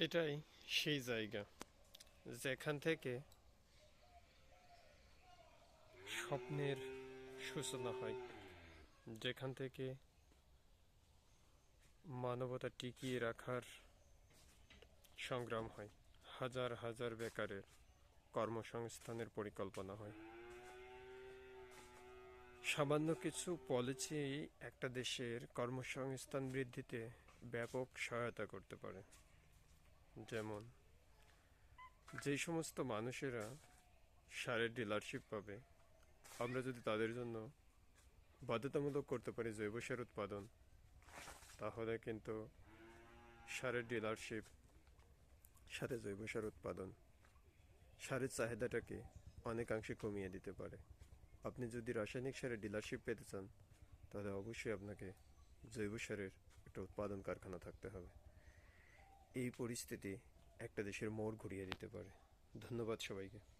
এটাই সেই জায়গা, যেখান থেকে স্বপ্নের সূচনা হয়, যেখান থেকে মানবতা টিকিয়ে রাখার সংগ্রাম হয়। হাজার হাজার বেকারের কর্মসংস্থানের পরিকল্পনা হয়। সামান্য কিছু পলিসি একটা দেশের কর্মসংস্থান বৃদ্ধিতে ব্যাপক সহায়তা করতে পারে। যেমন যেই সমস্ত মানুষেরা সারের ডিলারশিপ পাবে, আমরা যদি তাদের জন্য বাধ্যতামূলক করতে পারি জৈব সার উৎপাদন, তাহলে কিন্তু সারের ডিলারশিপ সাথে জৈব সার উৎপাদন, সারের চাহিদাটাকে অনেকাংশে কমিয়ে দিতে পারে। আপনি যদি রাসায়নিক সারের ডিলারশিপ পেতে চান, তাহলে অবশ্যই আপনাকে জৈব সারের একটা উৎপাদন কারখানা থাকতে হবে। এই পরিস্থিতি একটা দেশের মোড় ঘুরিয়ে দিতে পারে। ধন্যবাদ সবাইকে।